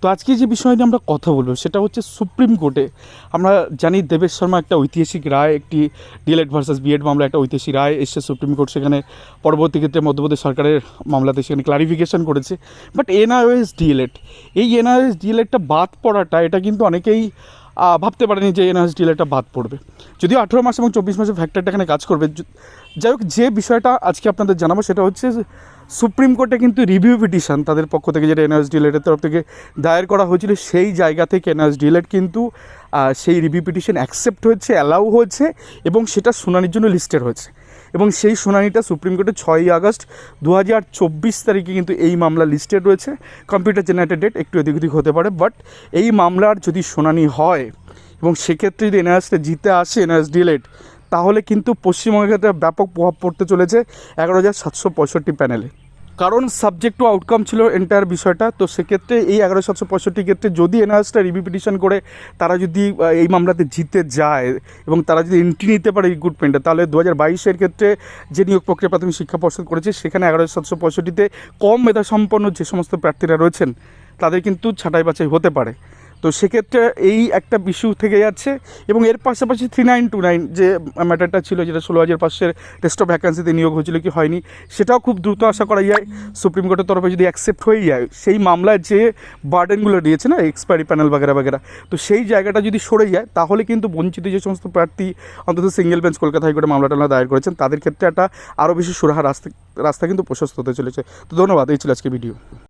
তো আজকে যে বিষয় নিয়ে আমরা কথা বলব সেটা হচ্ছে সুপ্রিম কোর্টে আমরা জানি দেবেশ শর্মা একটা ঐতিহাসিক রায়, একটি ডিএলএড ভার্সাস বিএড মামলা, একটা ঐতিহাসিক রায়। এসছে সুপ্রিম কোর্ট সেখানে পরবর্তী ক্ষেত্রে মধ্যপ্রদেশ সরকারের মামলাতে সেখানে ক্লারিফিকেশন করেছে। বাট এনআইওএস ডিএলএড এই এনআইওএস ডিএলএডটা বাদ পড়াটা, এটা কিন্তু অনেকেই ভাবতে পারেনি যে এনআরএস ডিএলএটা বাদ পড়বে। যদিও আঠেরো মাস এবং চব্বিশ মাসের ফ্যাক্টরটা এখানে কাজ করবে। যাই হোক, যে বিষয়টা আজকে আপনাদের জানাব সেটা হচ্ছে সুপ্রিম কোর্টে কিন্তু রিভিউ পিটিশন তাদের পক্ষ থেকে যেটা এনআরএস ডিএলএডের তরফ থেকে দায়ের করা হয়েছিল, সেই জায়গা থেকে এনআরএস ডিলেট কিন্তু সেই রিভিউ পিটিশন অ্যাকসেপ্ট হয়েছে অ্যালাউ হয়েছে এবং সেটা শুনানির জন্য লিস্টেড হয়েছে। এবং সেই শুনানিটা সুপ্রিম কোর্টে ছয়ই আগস্ট দু হাজার চব্বিশ তারিখে কিন্তু এই মামলা লিস্টেড রয়েছে। কম্পিউটার জেনারেটেড ডেট একটু এদিক ওদিক হতে পারে বাট এই মামলার যদি শুনানি হয় এবং সেক্ষেত্রে যদি এনআরএসটা জিতে আসে, এনআরএস ডিলেট, তাহলে কিন্তু পশ্চিমবঙ্গের ক্ষেত্রে ব্যাপক প্রভাব পড়তে চলেছে এগারো হাজার সাতশো পঁয়ষট্টি প্যানেলে কারণ সাবজেক্ট টু আউটকাম ছিল এন্টায়ার বিষয়টা, তো সেক্ষেত্রে এই এগারো সাতশো পঁয়ষট্টি ক্ষেত্রে যদি এনআরএসটা রিভিউ পিটিশন করে, তারা যদি এই মামলাতে জিতে যায় এবং তারা যদি এন্ট্রি নিতে পারে রিক্রুটমেন্টে তাহলে দু হাজার বাইশের ক্ষেত্রে যে নিয়োগ প্রক্রিয়া প্রাথমিক শিক্ষা পর্ষদ করেছে, সেখানে এগারো সাতশো পঁয়ষট্টিতে কম মেধাসম্পন্ন যে সমস্ত প্রার্থীরা রয়েছেন, তাদের কিন্তু ছাঁটাই বাছাই হতে পারে। তো সেক্ষেত্রে এই একটা ইস্যু থেকে যাচ্ছে এবং এর পাশাপাশি থ্রি নাইন টু নাইন যে ম্যাটারটা ছিল যেটা ষোলো হাজার পাঁচশের টেস্ট অফ ভ্যাকান্সিতে নিয়োগ হয়েছিল কি হয়নি, সেটাও খুব দ্রুত আশা করা যায়। সুপ্রিম কোর্টের তরফে যদি অ্যাকসেপ্ট হয়ে যায়, সেই মামলায় যে বার্ডেনগুলো দিয়েছে না এক্সপায়ারি প্যানেল বাগেরা বাগেরা, তো সেই জায়গাটা যদি সরে যায়, তাহলে কিন্তু বঞ্চিত যে সমস্ত প্রার্থী, অন্তত সিঙ্গেল বেঞ্চ কলকাতা হাইকোর্টে মামলা টামলা দায়ের করেছেন, তাদের ক্ষেত্রে একটা আরও বেশি সুরাহা রাস্তা রাস্তা কিন্তু প্রশস্ত হতে চলেছে। তো ধন্যবাদ, এই ছিল আজকে ভিডিও